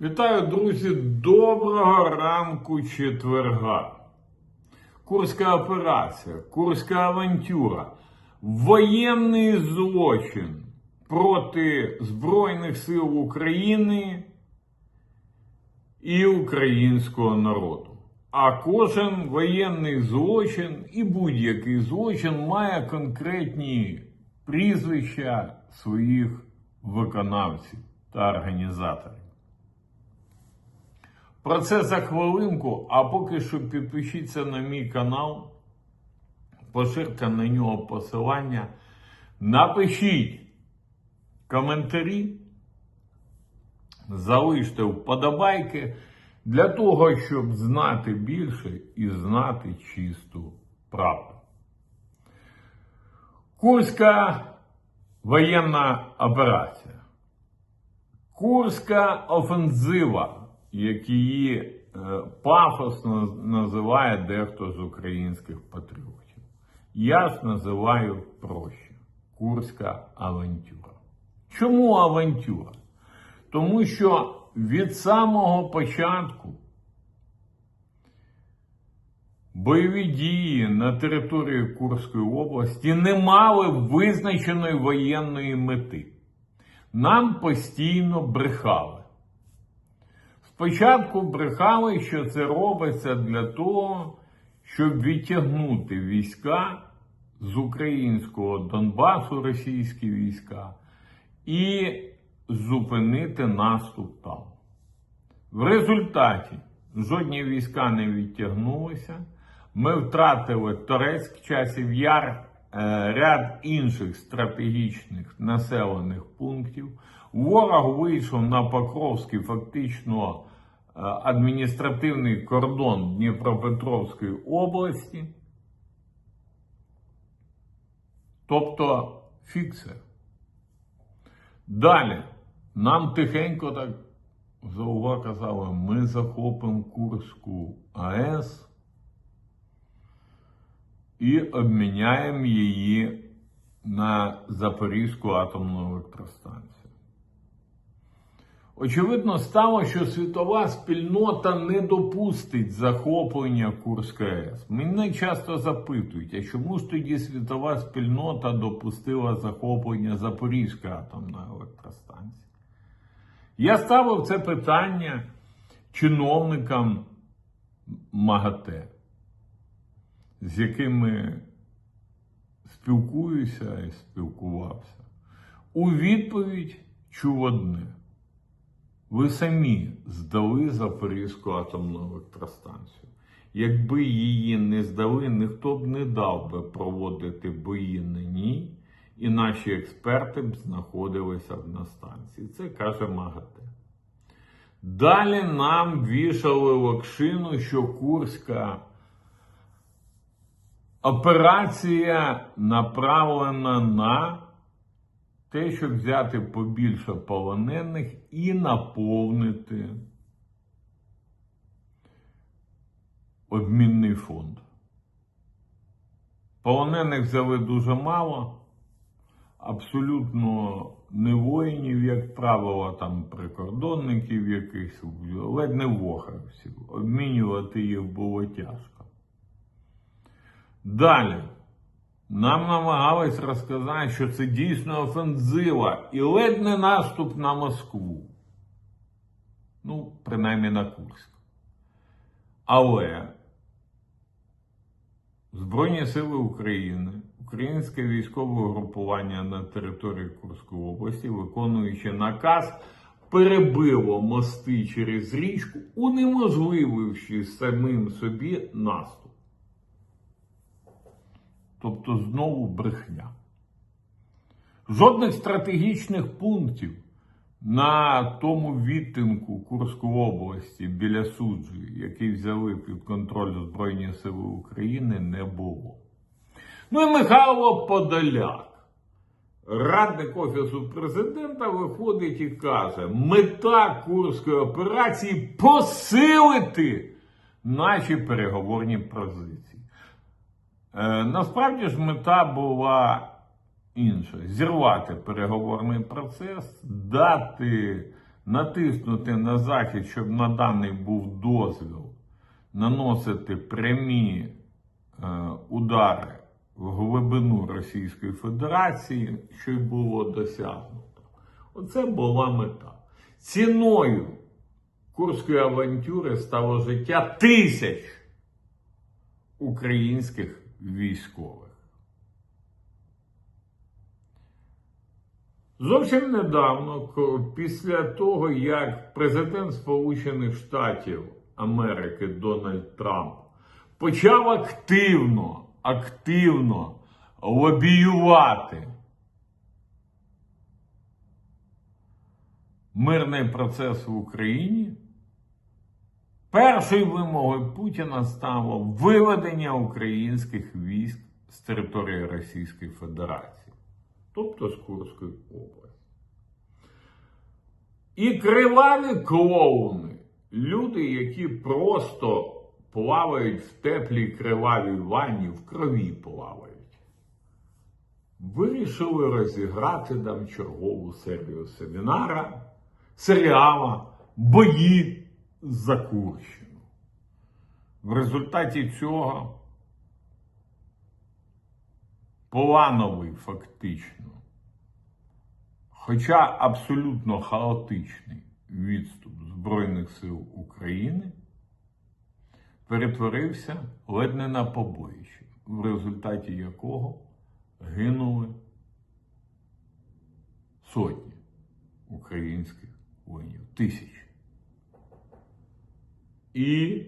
Вітаю, друзі! Доброго ранку четверга. Курська операція, Курська авантюра, воєнний злочин проти Збройних сил України і українського народу. А кожен воєнний злочин і будь-який злочин має конкретні прізвища своїх виконавців та організаторів. Про це за хвилинку, а поки що підпишіться на мій канал, поширте на нього посилання, напишіть коментарі, залиште вподобайки для того, щоб знати більше і знати чисту правду. Курська воєнна операція. Курська офензива, як її е, пафосно називає дехто з українських патріотів. Я ж називаю проще Курська авантюра. Чому авантюра? Тому що від самого початку бойові дії на території Курської області не мали визначеної воєнної мети. Нам постійно брехали. Спочатку брехали, що це робиться для того, щоб відтягнути війська з українського Донбасу, російські війська, і зупинити наступ там. В результаті жодні війська не відтягнулися. Ми втратили Торецьк, часів яр, е, ряд інших стратегічних населених пунктів. Ворог вийшов на Покровський фактично адміністративний кордон Дніпропетровської області. Тобто фіксер. Далі нам тихенько так заува казали, ми захопимо Курську АЕС і обміняємо її на Запорізьку атомну електростанцію. Очевидно стало, що світова спільнота не допустить захоплення Курської АЕС. Мене часто запитують, а чому ж тоді світова спільнота допустила захоплення Запорізької атомної електростанції? Я ставив це питання чиновникам МАГАТЕ, з якими спілкуюся і спілкувався. У відповідь чув одне. Ви самі здали Запорізьку атомну електростанцію. Якби її не здали, ніхто б не дав би проводити бої на ній, і наші експерти б знаходилися б на станції. Це каже МАГАТЕ. Далі нам вішали локшину, що Курська операція направлена на те, щоб взяти побільше полонених і наповнити обмінний фонд. Полонених взяли дуже мало, абсолютно не воїнів, як правило, там прикордонників якихось, ледь не вохарців. Обмінювати їх було тяжко. Далі. Нам намагались розказати, що це дійсно офензива і ледь не наступ на Москву. Ну, принаймні на Курськ. Але Збройні Сили України, українське військове угрупування на території Курської області, виконуючи наказ, перебило мости через річку, унеможлививши самим собі наступ. Тобто знову брехня. Жодних стратегічних пунктів на тому відтинку Курської області біля суджі, який взяли під контроль Збройні Сили України, не було. Ну і Михайло Подоляк, радник Офісу президента, виходить і каже: мета Курської операції посилити наші переговорні позиції. Е, насправді ж мета була інша: зірвати переговорний процес, дати натиснути на Захід, щоб наданий був дозвіл наносити прямі е, удари в глибину Російської Федерації, що й було досягнуто. Оце була мета. Ціною Курської авантюри стало життя тисяч українських військових. Зовсім недавно, після того, як президент Сполучених Штатів Америки Дональд Трамп почав активно, активно лобіювати мирний процес в Україні, першою вимогою Путіна стало виведення українських військ з території Російської Федерації, тобто з Курської області. І криваві клоуни, люди, які просто плавають в теплій кривавій ванні, в крові плавають, вирішили розіграти там чергову серію семінара, серіала Бої за Курщину. В результаті цього плановий фактично, хоча абсолютно хаотичний відступ Збройних сил України перетворився ледь не на побоїще, в результаті якого гинули сотні українських воїнів, тисячі. І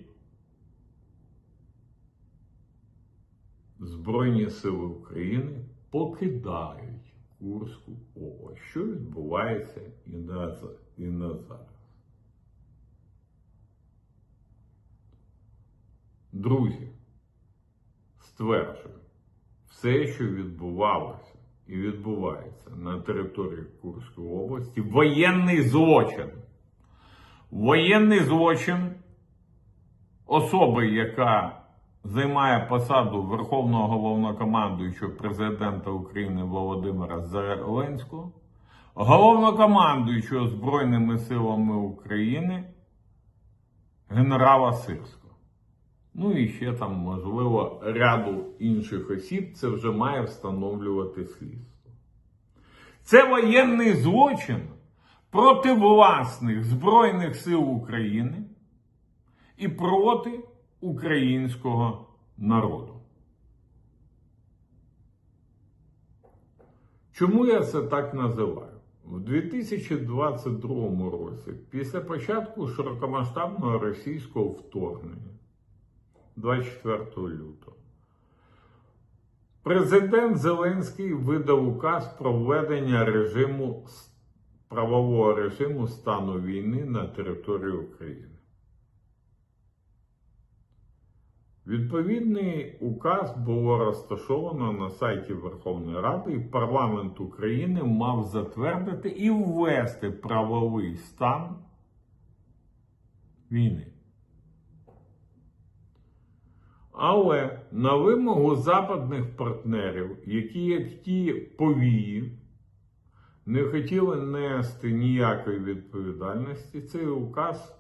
Збройні сили України покидають Курську область, що відбувається і на, і на зараз. Друзі, стверджую, все, що відбувалося і відбувається на території Курської області, воєнний злочин. Воєнний злочин особи, яка займає посаду Верховного головнокомандуючого президента України Володимира Зеленського, головнокомандуючого Збройними силами України генерала Сирського. Ну і ще там, можливо, ряду інших осіб, це вже має встановлювати слідство. Це воєнний злочин проти власних Збройних сил України і проти українського народу. Чому я це так називаю? В 2022 році, після початку широкомасштабного російського вторгнення, 24 лютого, президент Зеленський видав указ про введення режиму правового режиму стану війни на території України. Відповідний указ було розташовано на сайті Верховної Ради, і парламент України мав затвердити і ввести правовий стан війни. Але на вимогу западних партнерів, які як ті повії, не хотіли нести ніякої відповідальності, цей указ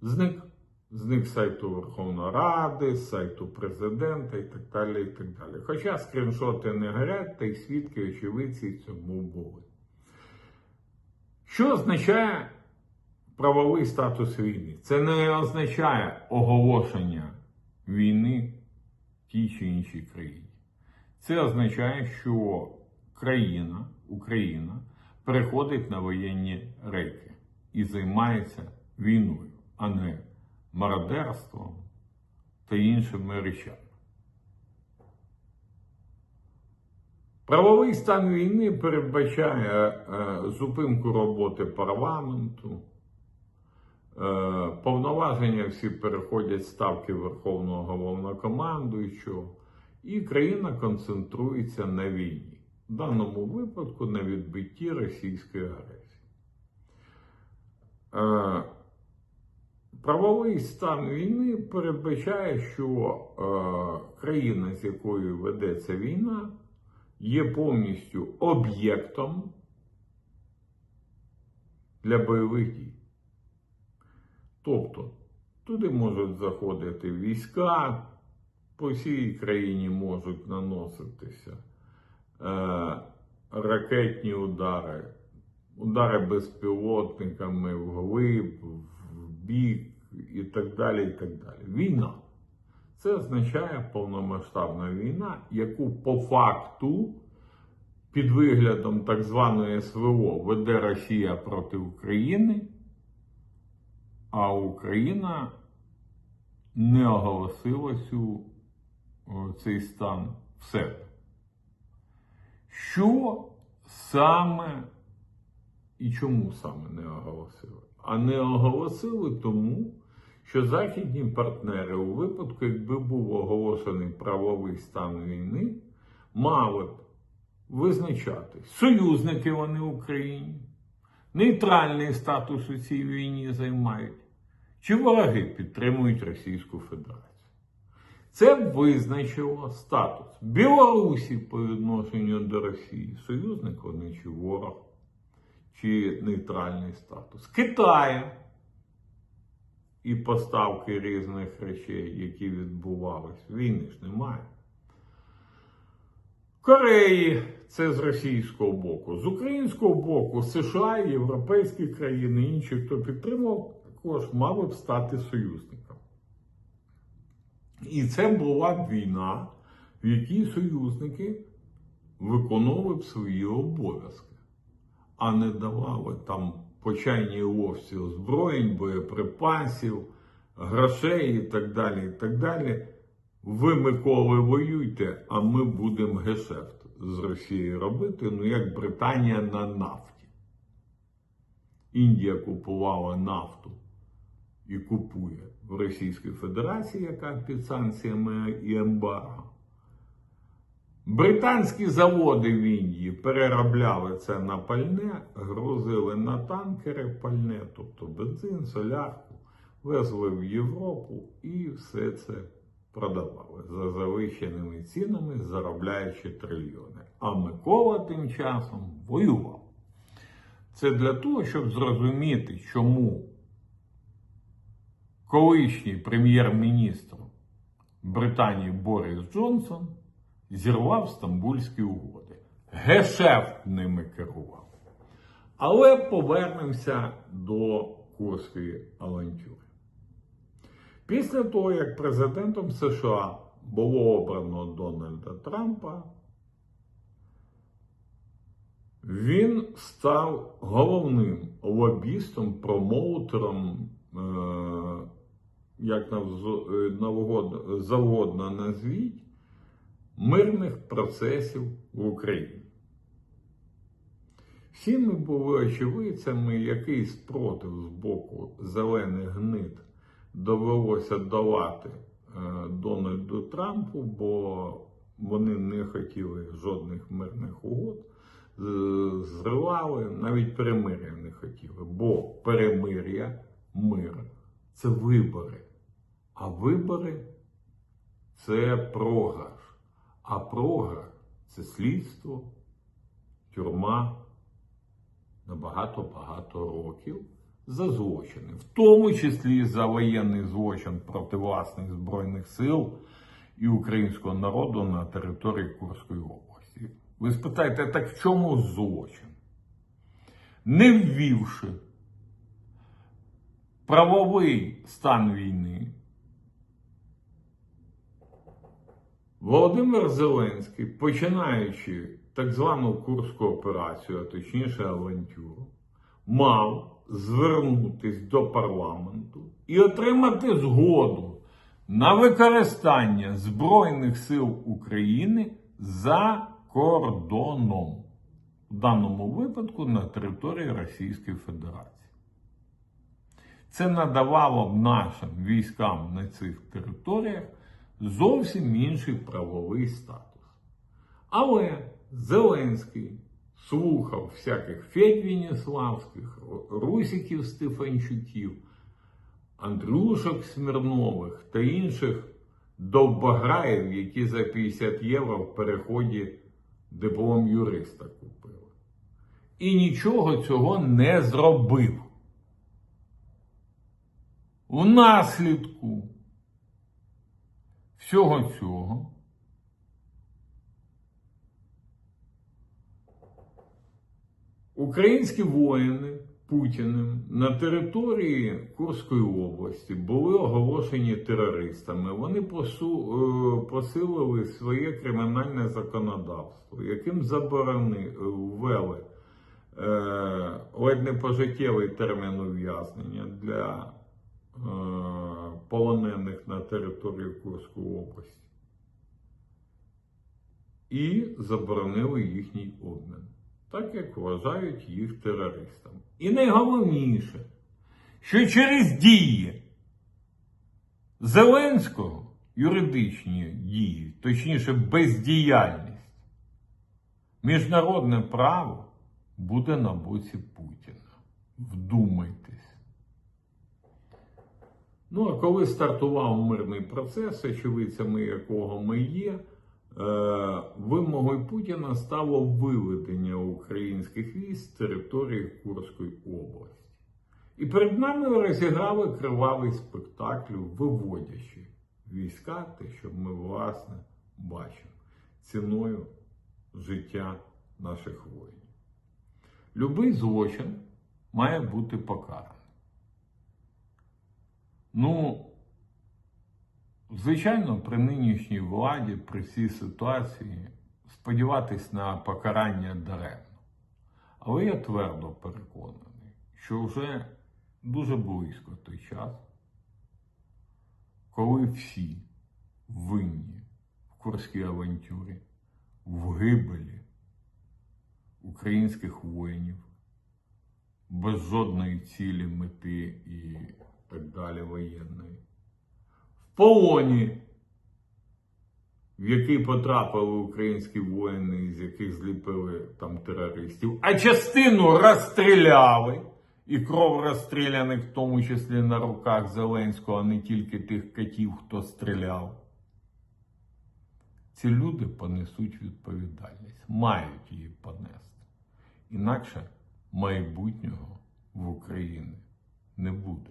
зник. З сайту Верховної Ради, сайту президента і так далі. і так далі. Хоча скріншоти не горять, та й свідки, очевидці цьому були. Що означає правовий статус війни? Це не означає оголошення війни тій чи іншій країні. Це означає, що країна, Україна переходить на воєнні рейки і займається війною, а не мародерством та іншими речами. Правовий стан війни передбачає е, зупинку роботи парламенту, е, повноваження всі переходять ставки Верховного головнокомандуючого, і країна концентрується на війні, в даному випадку на відбитті російської агресії. Правовий стан війни передбачає, що е, країна, з якою ведеться війна, є повністю об'єктом для бойових дій. Тобто, туди можуть заходити війська, по всій країні можуть наноситися е, ракетні удари, удари безпілотниками вглиб, в бік і так далі. і так далі. Війна. Це означає повномасштабна війна, яку по факту під виглядом так званої СВО веде Росія проти України, а Україна не оголосила цю, цей стан в себе. Що саме і чому саме не оголосили? А не оголосили тому, що західні партнери у випадку, якби був оголошений правовий стан війни, мали б визначати, союзники вони Україні, нейтральний статус у цій війні займають, чи вороги підтримують Російську Федерацію. Це визначило статус Білорусі по відношенню до Росії, союзник вони чи ворог, чи нейтральний статус Китаю і поставки різних речей, які відбувались. Війни ж немає. Кореї це з російського боку, з українського боку, США, європейські країни, інші, хто підтримав, також мали б стати союзником. І це була б війна, в якій союзники виконували б свої обов'язки, а не давали там по чайній ловці озброєнь, боєприпасів, грошей і так далі. і так далі. Ви, Миколи, воюйте, а ми будемо гешефт з Росією робити, ну як Британія на нафті. Індія купувала нафту і купує в Російській Федерації, яка під санкціями і ембарго. Британські заводи в Індії переробляли це на пальне, грузили на танкери пальне, тобто бензин, солярку, везли в Європу і все це продавали за завищеними цінами, заробляючи трильйони. А Микола тим часом воював. Це для того, щоб зрозуміти, чому колишній прем'єр-міністр Британії Борис Джонсон зірвав Стамбульські угоди. Гешефт ними керував. Але повернемося до Курської авантюри. Після того, як президентом США було обрано Дональда Трампа, він став головним лобістом, промоутером, е, як е, завгодно назвіть, мирних процесів в Україні. Всі ми були очевидцями, який спротив з боку зелених гнид довелося давати е, Дональду Трампу, бо вони не хотіли жодних мирних угод, зривали, навіть перемир'я не хотіли. Бо перемир'я, мир це вибори. А вибори це програш. А програш це слідство, тюрма на багато-багато років за злочини, в тому числі за воєнний злочин проти власних збройних сил і українського народу на території Курської області. Ви спитаєте, так в чому злочин? Не ввівши правовий стан війни, Володимир Зеленський, починаючи так звану Курську операцію, а точніше авантюру, мав звернутись до парламенту і отримати згоду на використання Збройних сил України за кордоном, в даному випадку на території Російської Федерації. Це надавало б нашим військам на цих територіях зовсім інший правовий статус. Але Зеленський слухав всяких Федь Веніславських, Русиків Стефанчуків, Андрюшок Смірнових та інших довбограїв, які за 50 євро в переході диплом юриста купили. і нічого цього не зробив. У наслідку всього цього українські воїни Путіним на території Курської області були оголошені терористами. Вони посу- е, посилили своє кримінальне законодавство, яким заборони ввели е, ледь не пожиттєвий термін ув'язнення для е, полонених на території Курської області. І заборонили їхній обмін, так як вважають їх терористами. І найголовніше, що через дії Зеленського, юридичні дії, точніше бездіяльність, міжнародне право буде на боці Путіна. Вдумайтесь. Ну, а коли стартував мирний процес, очевидцями якого ми є, е, вимогою Путіна стало виведення українських військ з території Курської області. І перед нами розіграли кривавий спектакль, виводячи війська, те, що ми власне бачимо, ціною життя наших воїнів. Любий злочин має бути покараний. Ну, звичайно, при нинішній владі, при цій ситуації, сподіватись на покарання даремно. Але я твердо переконаний, що вже дуже близько той час, коли всі винні в Курській авантюрі, в гибелі українських воїнів, без жодної цілі, мети і так далі воєнної, в полоні, в який потрапили українські воїни, з яких зліпили там терористів, а частину розстріляли. І кров розстріляних, в тому числі на руках Зеленського, а не тільки тих катів, хто стріляв. Ці люди понесуть відповідальність, мають її понести. Інакше майбутнього в Україні не буде.